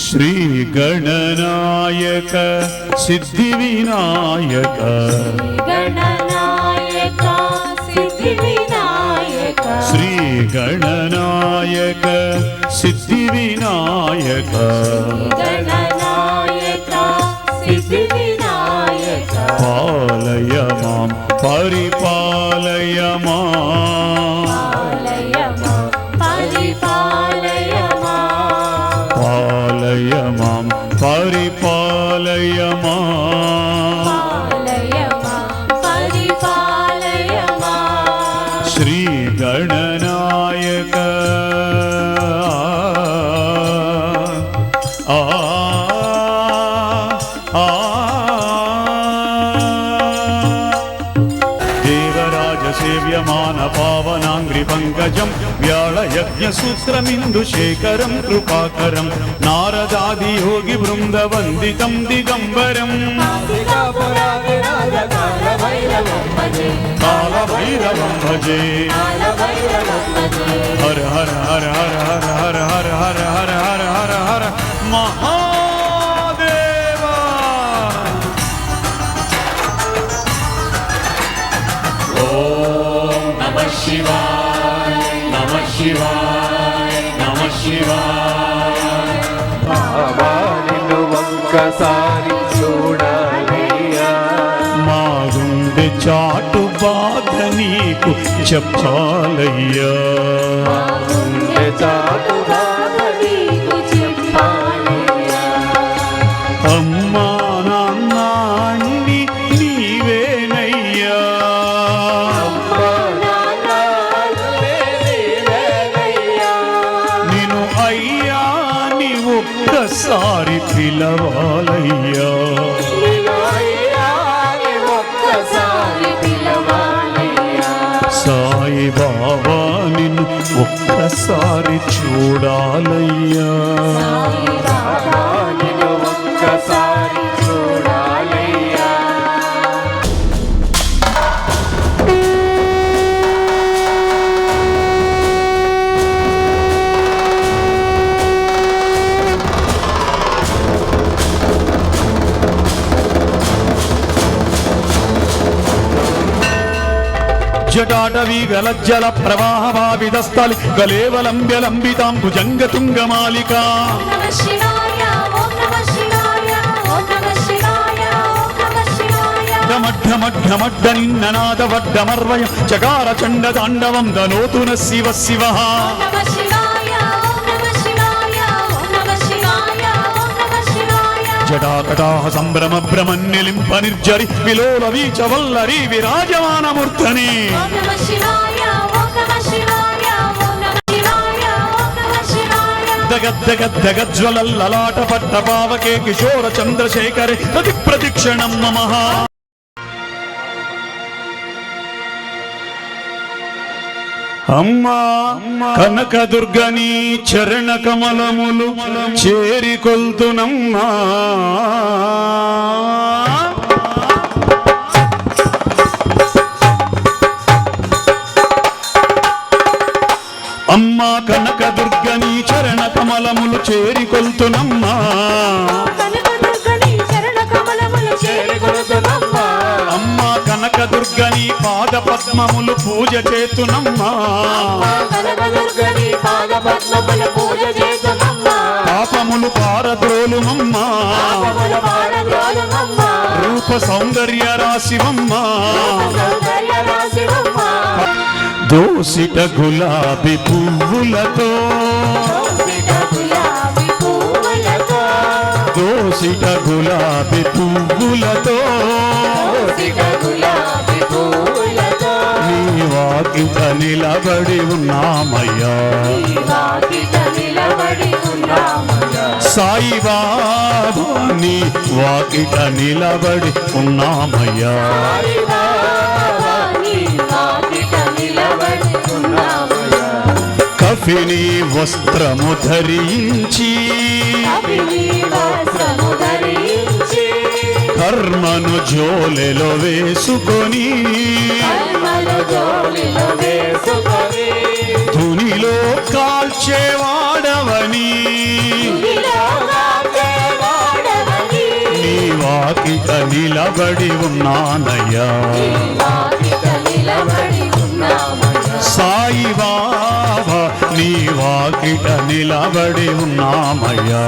ಶ್ರೀ ಗಣನಾಯಕ ಸಿದ್ಧಿ ವಿನಾಯಕ ಗಣನಾಯಕ ಸಿದ್ಧಿ ವಿನಾಯಕ ಶ್ರೀ ಗಣನಾಯಕ ಸಿದ್ಧಿ ವಿನಾಯಕ ಗಣನಾಯಕ ಸಿದ್ಧಿ ವಿನಾಯಕ ಪಾಲಯ ಮಾಂ ಪರಿಪಾಲಯ ಮಾಂ సేవ్యమాన పావనాంగ్రి పంకజం వ్యాళయజ్ఞ సూత్రమిందు శేఖరం కృపాకరం నారదాది యోగి బృంద వందితం దిగంబరం కాలభైరవం భజే హర హర హర హర హర హర హర హర హర హర మహాదేవ! ఓం నమ శివాయ నమ శివాయ నమ శివాయ. నిన్ను ఒక్కసారి చూడాలయ్యా మా గుండె చాటు బాధ నీకు చెప్పాలయ్యా ఒక్కసారి పిలవాలయ్యా. సాయి బాబా నిన్ను ఒక్కసారి చూడాలయ్యా. రాజ్యటాటవీ గలజ్జల ప్రవాహవావిదస్థలి గలేవలంబ్యలంబితాం భుజంగతుంగమాలికా ఘమడ్ఘమడ్ఘమడ్డనిన్ననాదవడ్డమర్వయం చకార చండ తాండవం దనోతున న శివ శివ. జటాకటాహ సంభ్రమ భ్రమన్నిలింప నిర్జరి విలోల వీచవల్లరి విరాజమానమూర్ధని దగద్దగద్దగజ్వలల్లలాట పట్ట పావకే కిశోర చంద్రశేఖరే ప్రతి ప్రతిక్షణం నమ. అమ్మా కనకదుర్గని చరణ కమలములు చేరికొల్తునమ్మా అమ్మా కనకదుర్గని చరణ కమలములు చేరికొల్తునమ్మా పద్మములు పూజ చేతునమ్మా. పాపములు పారద్రోలుమమ్మా. రూప సౌందర్య రాశివమ్మా సౌందర్య దోసిట గులాబీ పువ్వులతో. దోసిట గులాబీ పువ్వులతో, వాకి నిలబడి ఉన్నామయ్యా. సాయి బాబాని వాకి నిలబడి ఉన్నామయ్యా. కఫిని వస్త్రము ధరించి కర్మను జోలెలో వేసుకొని ధునిలో కాల్చేవాడవని నీ వాకిట నిలబడి ఉన్నానయ్యా. సాయి బాబా నీ వాకిట నిలబడి ఉన్నామయ్యా.